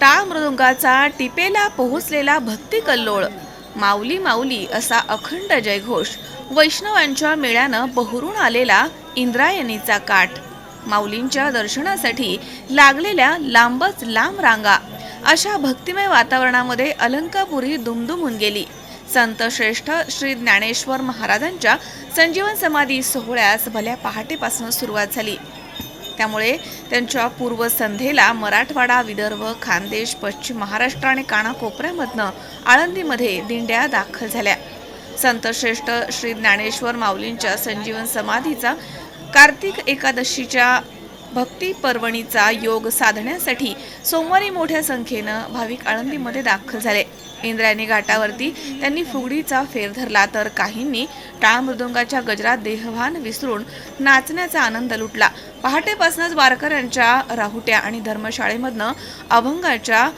टाळ मृदुंगाचा टिपेला पोहोचलेला भक्ती कल्लोळ. माऊली माऊली असा अखंड जयघोष. वैष्णवांच्या मेळ्यानं बहरून आलेला इंद्रायणीचा काठ. माऊलींच्या दर्शनासाठी लागलेल्या लांबच लांब रांगा. अशा भक्तिमय वातावरणामध्ये अलंकापुरी दुमदुमून गेली. संत श्रेष्ठ श्री ज्ञानेश्वर महाराजांच्या संजीवन समाधी सोहळ्यास भल्या पहाटेपासून सुरुवात झाली. त्यामुळे त्यांच्या पूर्वसंध्येला मराठवाडा विदर्भ खानदेश पश्चिम महाराष्ट्र आणि कानाकोपऱ्यामधनं आळंदीमध्ये दिंड्या दाखल झाल्या. संतश्रेष्ठ श्री ज्ञानेश्वर माऊलींच्या संजीवन समाधीचा कार्तिक एकादशीच्या भक्ती पर्वणीचा योग साधण्यासाठी सोमवारी मोठ्या संख्येनं भाविक आळंदीमध्ये दाखल झाले. इंद्रायणी घाटावरती त्यांनी फुगडीचा फेर धरला तर काहींनी टाळमृदुंगाच्या गजरात देहभान विसरून नाचण्याचा आनंद लुटला. पहाटेपासूनच वारकऱ्यांच्या राहुट्या आणि धर्मशाळेमधनं अभंगाच्या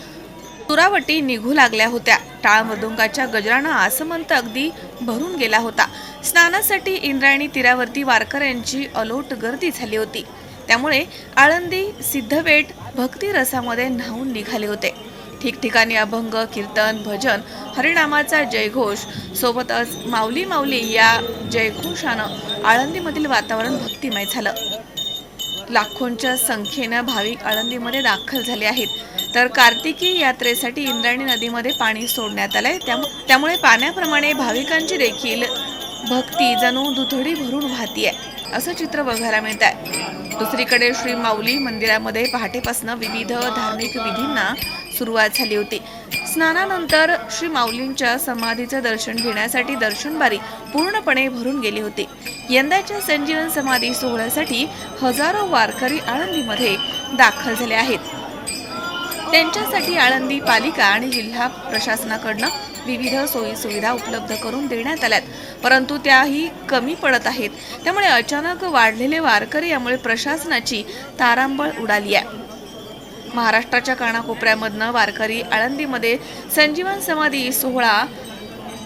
तुरावटी निघू लागल्या होत्या. टाळ मृदुंगाच्या गजरानं आसमंत अगदी भरून गेला होता. स्नानासाठी इंद्रायणी तीरावरती वारकऱ्यांची अलोट गर्दी झाली होती. त्यामुळे आळंदी सिद्धबेट भक्तिरसामध्ये न्हावून निघाले होते. ठिकठिकाणी अभंग कीर्तन भजन हरिनामाचा जयघोष सोबतच माऊली माऊली या जयघोषानं आळंदीमधील वातावरण भक्तिमय झालं. लाखोंच्या संख्येनं भाविक आळंदीमध्ये दाखल झाले आहेत. तर कार्तिकी यात्रेसाठी इंद्रायणी नदीमध्ये पाणी सोडण्यात आलंय. त्यामुळे पाण्याप्रमाणे भाविकांची देखील भक्ती जणू दुथडी भरून वाहतीये असं चित्र बघायला मिळत आहे दुसरीकडे श्री माऊली मंदिरामध्ये पहाटेपासून विविध धार्मिक विधींना सुरुवात झाली होती. स्नानानंतर श्री माऊलींच्या समाधीचं दर्शन घेण्यासाठी दर्शनबारी पूर्णपणे भरून गेली होती. यंदाच्या संजीवन समाधी सोहळ्यासाठी हजारो वारकरी आळंदीमध्ये दाखल झाले आहेत. त्यांच्यासाठी आळंदी पालिका आणि जिल्हा प्रशासनाकडनं विविध सोयी सुविधा उपलब्ध करून देण्यात आल्यात. परंतु त्याही कमी पडत आहेत. त्यामुळे अचानक वाढलेले वारकरी यामुळे प्रशासनाची तारांबळ उडाली आहे. महाराष्ट्राच्या कानाकोपऱ्यामधनं वारकरी आळंदीमध्ये संजीवन समाधी सोहळा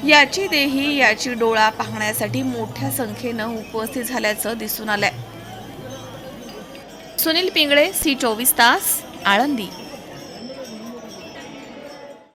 याची देही याची डोळा पाहण्यासाठी मोठ्या संख्येनं उपस्थित झाल्याचं दिसून आलंय. सुनील पिंगळे सी चोवीस तास आळंदी.